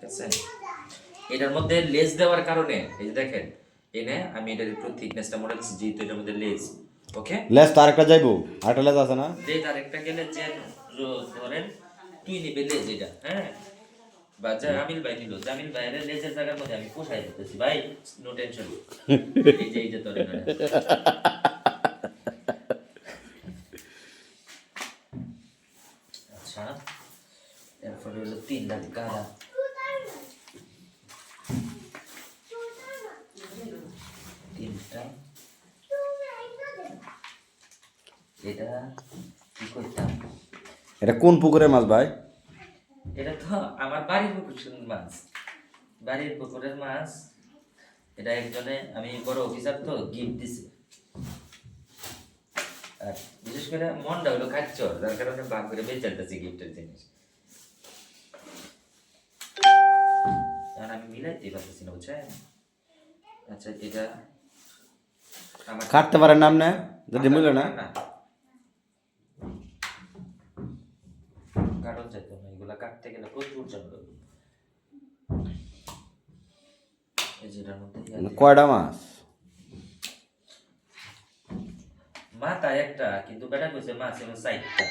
ঠিক আছে। এটার মধ্যে লেজ দেওয়ার কারণে এই যে দেখেন এনে আমি এটার একটু থিকনেসটা মনে হচ্ছে যেহেতু এটার মধ্যে লেজ ওকে লেস তো আরেকটা যাইবো আরেকটা লেস আছে না? লেজ আরেকটা গেলে যে ধরেন তুই নিবে লেজ এটা হ্যাঁ? বা জামিল ভাই নিল জামিল ভাইয়ের লেজের জায়গার মধ্যে আমি পোষাই দিতেছি ভাই নো টেনশন এই যে এই যে তোর আচ্ছা এরপরে হলো তিন দাঁত গাদা তিনটা এটা কি করতাম? এটা কোন পুকুরের মাছ ভাই? এটা তো আমার বাড়ির পুকুরের মাছ। বাড়ির পুকুরের মাছ। এটা একজনে আমি বড় অফিসার তো গিফট দিছে। আর বিশেষ করে মনটা হলো খাচ্চর যার কারণে বাপ করে বেচারতেছি গিফটের জিনিস। কারণ আমি মিলাইতে পারতেছি না বুঝছেন? আচ্ছা এটা কাটতে পারেন নাম আপনি? যদি মিলে না? কারণ যেত না এগুলা কাটতে গেলে প্রচুর জঙ্গল কয়টা মাছ? মাথা একটা কিন্তু বেটা কইছে মাছ এমন সাইডটা